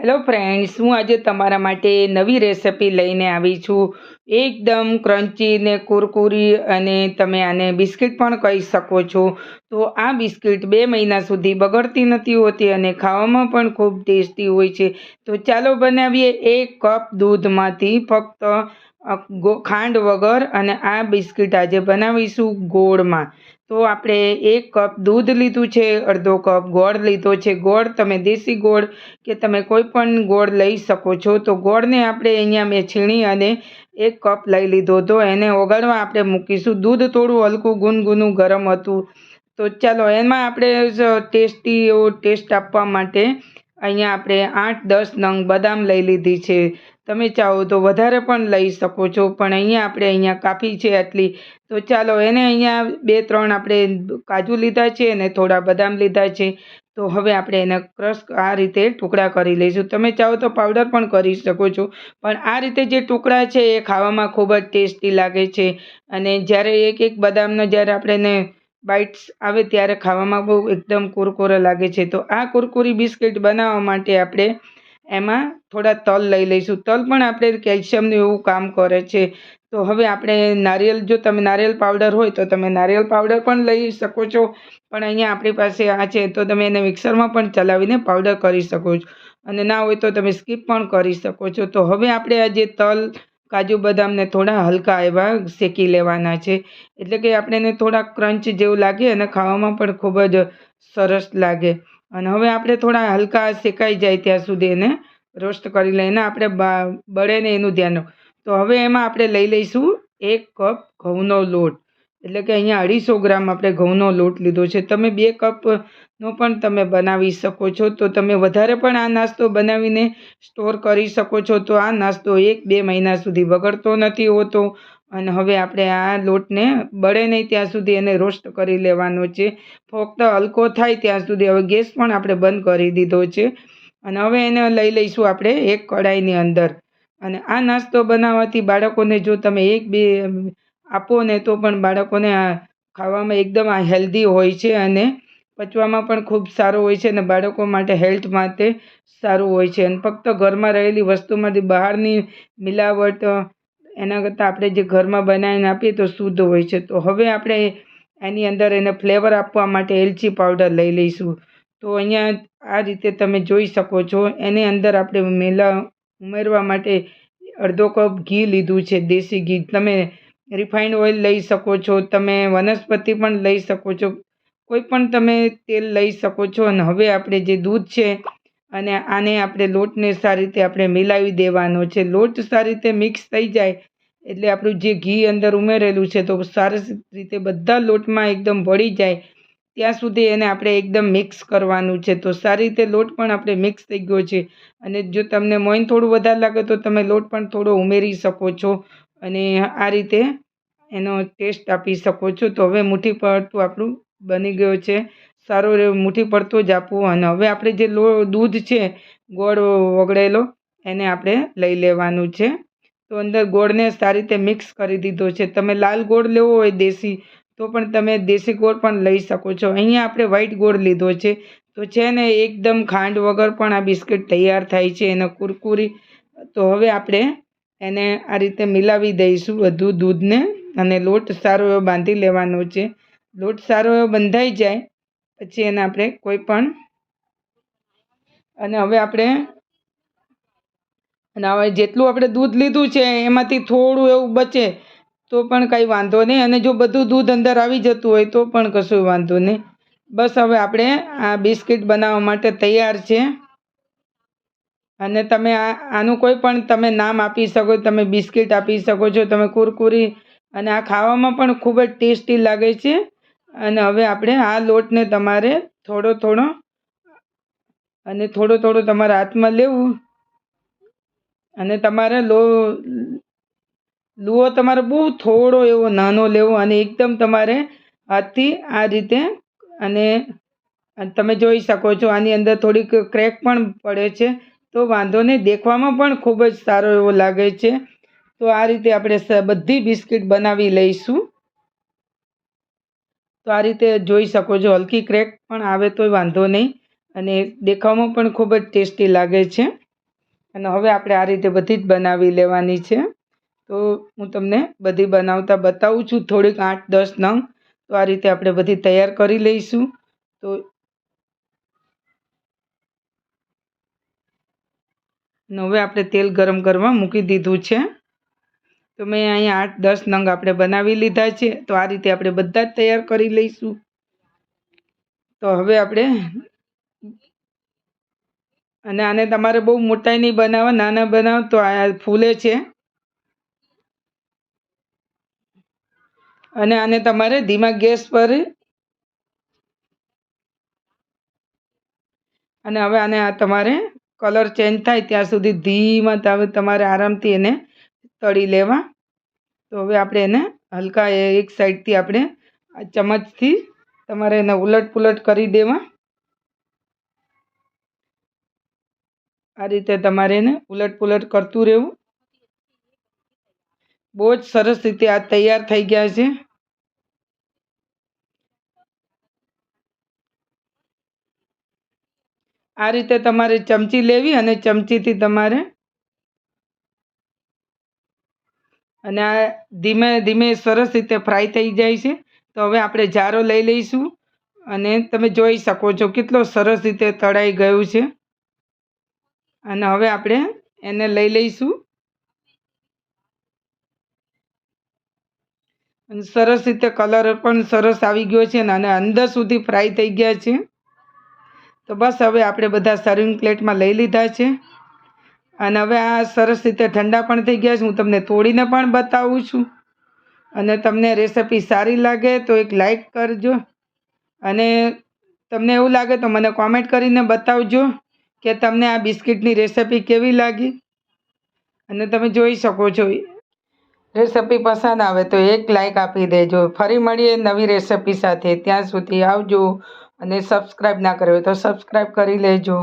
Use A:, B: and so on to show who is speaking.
A: Hello friends હું આજે તમારા માટે નવી રેસિપી લઈને આવી છું. એકદમ ક્રન્ચી ને કુરકુરી અને તમે આને બિસ્કિટ પણ કહી શકો છો. તો આ બિસ્કિટ બે મહિના સુધી બગડતી નથી હોતી અને ખાવામાં પણ ખૂબ ટેસ્ટી હોય છે. તો ચાલો બનાવીએ એક કપ દૂધમાંથી ફક્ત ખાંડ વગર અને આ બિસ્કિટ આજે બનાવીશું ગોળમાં. તો આપણે એક કપ દૂધ લીધું છે, અડધો કપ ગોળ લીધો છે. ગોળ તમે દેશી ગોળ કે તમે કોઈ પણ ગોળ લઈ શકો છો. તો ગોળને આપણે અહીંયા મેં છીણી અને એક કપ લઈ લીધો હતો. એને ઓગાળવા આપણે મૂકીશું. દૂધ થોડું હલકું ગુનગુનું ગરમ હતું. તો ચાલો, એમાં આપણે ટેસ્ટી એવો ટેસ્ટ આપવા માટે અહીંયા આપણે આઠ, દસ નંગ બદામ લઈ લીધી છે. તમે ચાહો તો વધારે પણ લઈ શકો છો, પણ અહીંયા આપણે અહીંયા કાફી છે આટલી. તો ચાલો એને અહીંયા બે, ત્રણ આપણે કાજુ લીધા છે અને થોડા બદામ લીધા છે. તો હવે આપણે એને ક્રશ આ રીતે ટુકડા કરી લઈશું. તમે ચાહો તો પાવડર પણ કરી શકો છો, પણ આ રીતે જે ટુકડા છે એ ખાવામાં ખૂબ જ ટેસ્ટી લાગે છે. અને જ્યારે એક એક બદામનો જ્યારે આપણે એને બાઇટ્સ આવે ત્યારે ખાવામાં બહુ એકદમ કુરકુરા લાગે છે. તો આ કુરકુરી બિસ્કિટ બનાવવા માટે આપણે એમાં થોડા તલ લઈ લઈશું. તલ પણ આપણે કેલ્શિયમનું એવું કામ કરે છે. તો હવે આપણે નારિયેલ, જો તમે નારિયેલ પાવડર હોય તો તમે નારિયેલ પાવડર પણ લઈ શકો છો. પણ અહીંયા આપણી પાસે આ છે, તો તમે એને મિક્સરમાં પણ ચલાવીને પાવડર કરી શકો છો. અને ના હોય તો તમે સ્કીપ પણ કરી શકો છો. તો હવે આપણે આ જે તલ કાજુ બદામને થોડા હલકા એવા શેકી લેવાના છે. એટલે કે આપણે એને થોડા ક્રંચ જેવું લાગે અને ખાવામાં પણ ખૂબ જ સરસ લાગે. અને હવે આપણે થોડા હલકા શેકાઈ જાય ત્યાં સુધી એને રોસ્ટ કરી લઈને આપણે બળે ને એનું ધ્યાન તો હવે એમાં આપણે લઈ લઈશું એક કપ ઘઉંનો લોટ. એટલે કે અહીંયા અઢીસો ગ્રામ આપણે ઘઉંનો લોટ લીધો છે. તમે બે કપનો પણ તમે બનાવી શકો છો. તો તમે વધારે પણ આ નાસ્તો બનાવીને સ્ટોર કરી શકો છો. તો આ નાસ્તો એક બે મહિના સુધી બગડતો નથી હોતો. અને હવે આપણે આ લોટને બળે નહીં ત્યાં સુધી એને રોસ્ટ કરી લેવાનો છે. ફક્ત હલકો થાય ત્યાં સુધી હવે ગેસ પણ આપણે બંધ કરી દીધો છે. અને હવે એને લઈ લઈશું આપણે એક કઢાઈની અંદર. અને આ નાસ્તો બનાવવાથી બાળકોને જો તમે એક બે આપો ને તો પણ બાળકોને ખાવામાં એકદમ હેલ્ધી હોય છે અને પચવામાં પણ ખૂબ સારું હોય છે અને બાળકો માટે હેલ્થ માટે સારું હોય છે. અને ફક્ત ઘરમાં રહેલી વસ્તુમાંથી બહારની મિલાવટ, એના કરતાં આપણે જે ઘરમાં બનાવીને આપીએ તો શુદ્ધ હોય છે. તો હવે આપણે એની અંદર એને ફ્લેવર આપવા માટે એલચી પાવડર લઈ લઈશું. તો અહીંયા આ રીતે તમે જોઈ શકો છો. એની અંદર આપણે મેલા ઉમેરવા માટે અડધો કપ ઘી લીધું છે, દેશી ઘી. તમે રિફાઇન્ડ ઓઇલ લઈ શકો છો, તમે વનસ્પતિ પણ લઈ શકો છો, કોઈ પણ તમે તેલ લઈ શકો છો. અને હવે આપણે જે દૂધ છે અને આને આપણે લોટને સારી રીતે આપણે મિલાવી દેવાનો છે. લોટ સારી રીતે મિક્સ થઈ જાય એટલે આપણું જે ઘી અંદર ઉમેરેલું છે તો સરસ રીતે બધા લોટમાં એકદમ ભળી જાય. ત્યાં સુધી એને આપણે એકદમ મિક્સ કરવાનું છે. તો સારી રીતે લોટ પણ આપણે મિક્સ થઈ ગયો છે. અને જો તમને મોઈન થોડું વધારે લાગે તો તમે લોટ પણ થોડો ઉમેરી શકો છો. અને આ રીતે એનો ટેસ્ટ આપી શકો છો. તો હવે મુઠ્ઠી પડતું આપણું બની ગયો છે. સારો મુઠ્ઠી પડતો જ આપવું. અને હવે આપણે જે લો દૂધ છે, ગોળ વગળેલો એને આપણે લઈ લેવાનું છે. તો અંદર ગોળને સારી રીતે મિક્સ કરી દીધો છે. તમે લાલ ગોળ લેવો હોય દેશી, તો પણ તમે દેશી ગોળ પણ લઈ શકો છો. અહીંયા આપણે વ્હાઈટ ગોળ લીધો છે. તો છે ને, એકદમ ખાંડ વગર પણ આ બિસ્કિટ તૈયાર થાય છે. એનો કુરકુરી, તો હવે આપણે એને આ રીતે મિલાવી દઈશું બધું દૂધને. અને લોટ સારો એવો બાંધી લેવાનો છે. લોટ સારો એવો બંધાઈ જાય, પછી એને આપણે કોઈ પણ અને હવે આપણે અને હવે જેટલું આપણે દૂધ લીધું છે એમાંથી થોડું એવું બચે, તો પણ કંઈ વાંધો નહીં. અને જો બધું દૂધ અંદર આવી જતું હોય તો પણ કશું વાંધો નહીં. બસ હવે આપણે આ બિસ્કિટ બનાવવા માટે તૈયાર છે. અને તમે આ, આનું કોઈ પણ તમે નામ આપી શકો, તમે બિસ્કિટ આપી શકો છો, તમે કુરકુરી અને આ ખાવામાં પણ ખૂબ જ ટેસ્ટી લાગે છે. અને હવે આપણે આ લોટને તમારે થોડો થોડો અને થોડો થોડો તમારા હાથમાં લેવું. અને તમારે લો, લુઓ તમારે બહુ થોડો એવો નાનો લેવો અને એકદમ તમારે હાથથી આ રીતે અને અને તમે જોઈ શકો છો આની અંદર થોડીક ક્રેક પણ પડે છે. તો વાંધો નહીં, દેખવામાં પણ ખૂબ જ સારો એવો લાગે છે. તો આ રીતે આપણે બધી બિસ્કિટ બનાવી લઈશું. તો આ રીતે જોઈ શકો છો, હલકી ક્રેક પણ આવે તોય વાંધો નહીં. અને દેખાવમાં પણ ખૂબ જ ટેસ્ટી લાગે છે. અને હવે આપણે આ રીતે બધી જ બનાવી લેવાની છે. તો હું તમને બધી બનાવતા બતાવું છું, થોડીક આઠ દસ નંગ. તો આ રીતે આપણે બધી તૈયાર કરી લઈશું. તો હવે આપણે તેલ ગરમ કરવા મૂકી દીધું છે. તો મેં અહીંયા આઠ દસ નંગ આપણે બનાવી લીધા છે. તો આ રીતે આપણે બધા જ તૈયાર કરી લઈશું. તો હવે આપણે અને આને તમારે બહુ મોટાઈ નહીં બનાવવા, નાના બનાવો તો આ ફૂલે છે. અને આને તમારે ધીમા ગેસ પર અને હવે આને આ તમારે કલર ચેન્જ થાય ત્યાં સુધી ધીમા તાવે તમારે આરામથી એને તળી લેવા. તો હવે આપણે એને હલકા એક સાઈડથી આપણે ચમચથી તમારે એને ઉલટ પુલટ કરી દેવા. આ રીતે તમારે એને ઉલટ પુલટ કરતું રહેવું. બહુ જ સરસ રીતે આ તૈયાર થઈ ગયા છે. આ રીતે તમારે ચમચી લેવી અને ચમચીથી તમારે અને આ ધીમે ધીમે સરસ રીતે ફ્રાય થઈ જાય છે. તો હવે આપણે જારો લઈ લઈશું અને તમે જોઈ શકો છો કેટલો સરસ રીતે તળાઈ ગયું છે. અને હવે આપણે એને લઈ લઈશું. અને સરસ રીતે કલર પણ સરસ આવી ગયો છે અને અંદર સુધી ફ્રાય થઈ ગયા છે. તો બસ હવે આપણે બધા સર્વિંગ પ્લેટમાં લઈ લીધા છે. અને હવે આ સરસ રીતે ઠંડા પણ થઈ ગયા છે. હું તમને તોડીને પણ બતાવું છું. અને તમને રેસિપી સારી લાગે તો એક લાઈક કરજો. અને તમને એવું લાગે તો મને કોમેન્ટ કરીને બતાવજો કે તમને આ બિસ્કિટની રેસિપી કેવી લાગી. અને તમે જોઈ શકો છો. રેસિપી પસંદ આવે તો એક લાઈક આપી દેજો. ફરી મળીએ નવી રેસિપી સાથે. ત્યાં સુધી આવજો. અને સબસ્ક્રાઈબ ના કર્યો તો સબસ્ક્રાઈબ કરી લેજો.